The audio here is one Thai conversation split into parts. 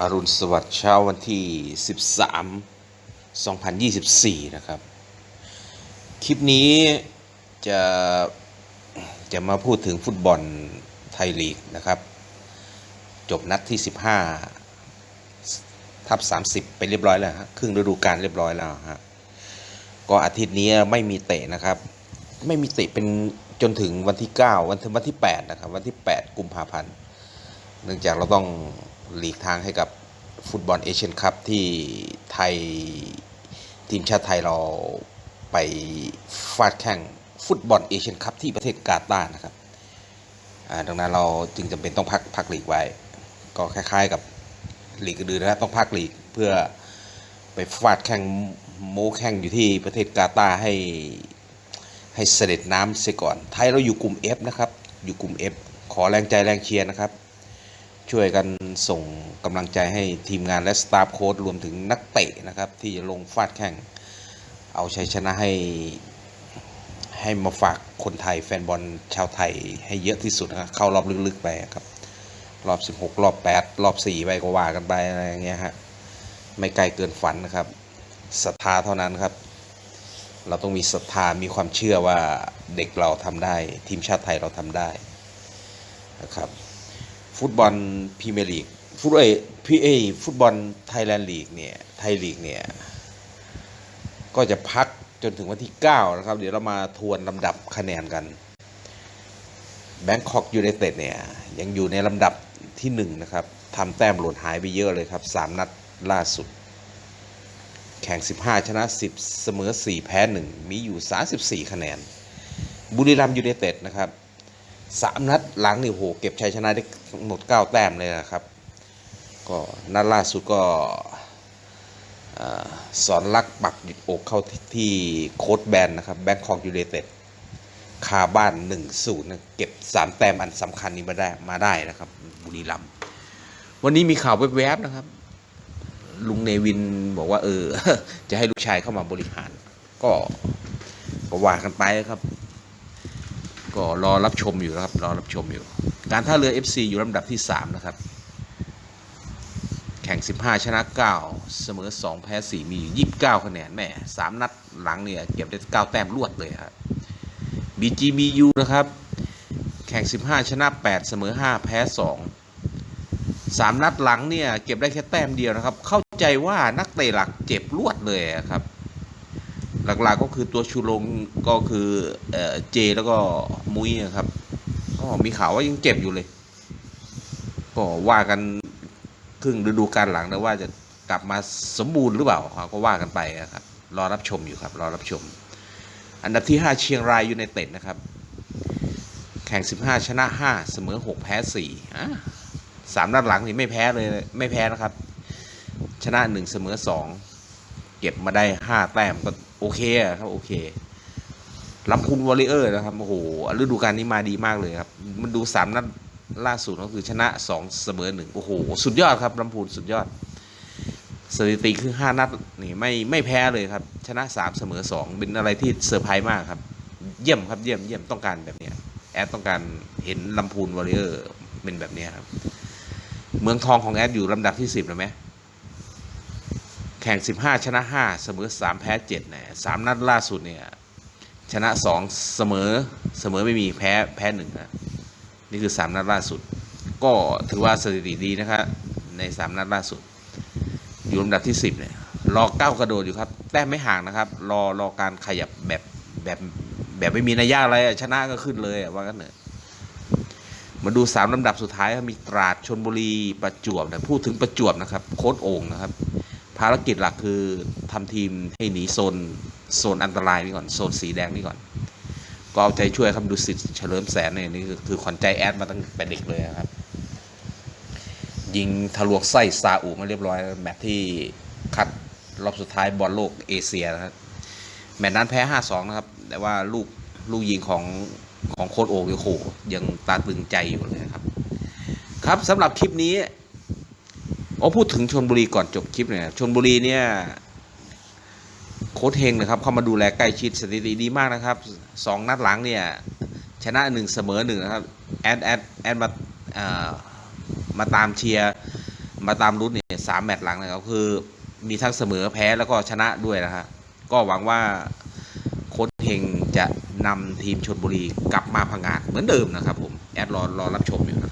อรุณสวัสดิ์เช้าวันที่ 13 2024 นะครับ คลิปนี้จะจะมาพูดถึงฟุตบอลไทยลีกนะครับ จบนัดที่ 15 ทับ 30 ไปเรียบร้อยแล้วฮะครึ่งฤดูกาลเรียบร้อยแล้วฮะก็อาทิตย์นี้ไม่มีเตะนะครับ ไม่มีเตะเป็นจนถึงวันที่ 9 วันถึงวันที่ 8 นะครับ วันที่ 8 กุมภาพันธ์ เนื่องจากเราต้อง หลีกทางให้กับฟุตบอลเอเชียนคัพที่ไทยทีมชาติไทยเราไปฟาดแข่งฟุตบอลเอเชียนคัพที่ประเทศกาตาร์นะครับดังนั้นเราจึงจำเป็นต้องพักพักหลีกไว้ ก็คล้ายๆกับหลีกอื่นนะต้องพักหลีกเพื่อไปฟาดแข่งโมแข่งอยู่ที่ประเทศกาตาร์ให้ให้เสด็จน้ำเสียก่อน ไทยเราอยู่กลุ่ม F นะครับ อยู่กลุ่ม F ขอแรงใจแรงเชียร์นะครับ ช่วยกันส่งกำลังใจให้ทีมงานและสตาฟโค้ดรวมถึงนักเตะนะครับ ที่จะลงฟาดแข่ง เอาชัยชนะให้ให้มาฝากคนไทยแฟนบอลชาวไทยให้เยอะที่สุดนะครับเข้ารอบลึกๆไปครับ รอบ 16 รอบ 8 รอบ 4 ไปก็ว่ากันไปอะไรอย่างเงี้ยฮะไม่ไกลเกินฝันนะครับศรัทธาเท่านั้นครับ เราต้องมีศรัทธามีความเชื่อว่าเด็กเราทำได้ ทีมชาติไทยเราทำได้นะครับ ฟุตบอลพรีเมียร์ลีกฟุตเอพีเอฟุตบอลไทยแลนด์ลีกเนี่ยไทยลีกเนี่ยก็จะพักจนถึงวันที่ 9 นะครับ เดี๋ยวเรามาทวนลำดับคะแนนกันแบงคอกยูไนเต็ดเนี่ยยังอยู่ในลำดับที่ 1 นะครับทำแต้มหล่นหายไปเยอะเลยครับ 3 นัดล่าสุด แข่ง 15 ชนะ 10 เสมอ 4 แพ้ 1 มีอยู่ 34 คะแนน บุรีรัมย์ยูไนเต็ดนะครับ สามนัดหลังนี่โหเก็บชัยชนะได้ทั้งหมด9แต้มเลยนะครับ ก็นัดล่าสุดก็สอนลักปักหยุดอกเข้าที่โค้ดแบนนะครับแบงคอกยู i นเต็ดคาบ้าน1-0นะเก็บ 3 แต้มอันสำคัญนี้มาได้มาได้นะครับ บุรีรัมย์วันนี้มีข่าวแวบๆนะครับ ลุงเนวินบอกว่า เออ จะให้ลูกชายเข้ามาบริหาร ก็ก็ว่ากันไปครับ ก็รอรับชมอยู่นะครับรอรับชมอยู่ การท่าเรือ FC อยู่ลำดับที่ 3 นะครับ แข่ง 15 ชนะ 9 เสมอ 2 แพ้ 4 มีอยู่29 คะแนนแหม่3นัดหลังเนี่ยเก็บได้ 9 แต้มรวดเลยครับ BGBU นะครับ แข่ง 15 ชนะ 8 เสมอ 5 แพ้ 2 3 นัดหลังเนี่ยเก็บได้แค่แต้มเดียวนะครับ เข้าใจว่านักเตะหลักเจ็บรวดเลยครับ หลักๆก็คือตัวชูลงก็คือเจแล้วก็มุ้ยนะครับก็มีข่าวว่ายังเจ็บอยู่เลย ก็ว่ากันครึ่งฤดูกาลหลังนะว่าจะกลับมาสมบูรณ์หรือเปล่าเขาก็ว่ากันไปนะครับรอรับชมอยู่ครับรอรับชม อันดับที่ 5 เชียงรายยูไนเต็ดนะครับ แข่ง 15 ชนะ 5 เสมอ 6 แพ้4อะสามนัดหลังนี่ไม่แพ้เลยไม่แพ้นะครับ ชนะ 1 เสมอ 2 เก็บมาได้5แต้มก็โอเคครับโอเคลำพูนวอริเออร์นะครับโอ้โหฤดูกาลนี้มาดีมากเลยครับ มันดูสามนัดล่าสุดก็คือชนะ2เสมอหนึ่งโอ้โห สุดยอดครับลำพูนสุดยอด สถิติคือ5นัดนี่ไม่ไม่แพ้เลยครับ ชนะ3เสมอ2เป็นอะไรที่เซอร์ไพรส์มากครับ เยี่ยมครับเยี่ยมเยี่ยมต้องการแบบเนี้ยแอดต้องการเห็นลำพูนวอริเออร์เป็นแบบนี้ครับ เมืองทองของแอดอยู่ลำดับที่10แล้วไหม แข่ง 15 ชนะ 5 เสมอ 3 แพ้7เนี่ยสามนัดล่าสุดเนี่ยชนะ 2 เสมอเสมอไม่มีแพ้แพ้หนึ่งนะนี่คือ 3 นัดล่าสุด ก็ถือว่าสถิติดีนะครับใน 3 นัดล่าสุด อยู่ลำดับที่ 10เนี่ยรอเก้ากระโดดอยู่ครับ แต้มไม่ห่างนะครับ รอรอการขยับแบบแบบแบบไม่มีนัยยะอะไรชนะก็ขึ้นเลยว่ากันเถอะมาดู3ลำดับสุดท้ายมีตราดชนบุรีประจวบนะพูดถึงประจวบนะครับ โค้ดโอ่งนะครับ ภารกิจหลักคือทำทีมให้หนีโซนโซนอันตรายนี่ก่อนโซนสีแดงนี่ก่อน ก็เอาใจช่วยครับดูสิทธิ์เฉลิมแสนเนี่ยนี่คือคือขวัญใจแอดมาตั้งแต่เด็กเลยนะครับ ยิงทะลวงไส้ซาอุมาเรียบร้อย แมตที่คัดรอบสุดท้ายบอลโลกเอเชียนะครับแมตช์นั้นแพ้ 5-2 นะครับ แต่ว่าลูกลูกยิงของของโค้ดโอ่งโอ้โหยังตาตึงใจอยู่เลยครับ ครับสำหรับคลิปนี้ มาพูดถึงชนบุรีก่อนจบคลิปเนี่ยชนบุรีเนี่ยโค้ชเฮงนะครับเข้ามาดูแลใกล้ชิดสถิติดีมากนะครับสองนัดหลังเนี่ยชนะหนึ่งเสมอหนึ่งนะครับแอดแอดแอดมามาตามเชียร์มาตามรุ่นเนี่ยสามแมตช์หลังนะครับคือมีทั้งเสมอแพ้แล้วก็ชนะด้วยนะฮะก็หวังว่าโค้ชเฮงจะนำทีมชนบุรีกลับมาพังงาดเหมือนเดิมนะครับผมแอดรอรอรับชมอยู่นะ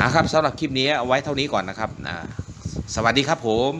อะครับสำหรับคลิปนี้เอาไว้เท่านี้ก่อนนะครับอ่าสวัสดีครับผม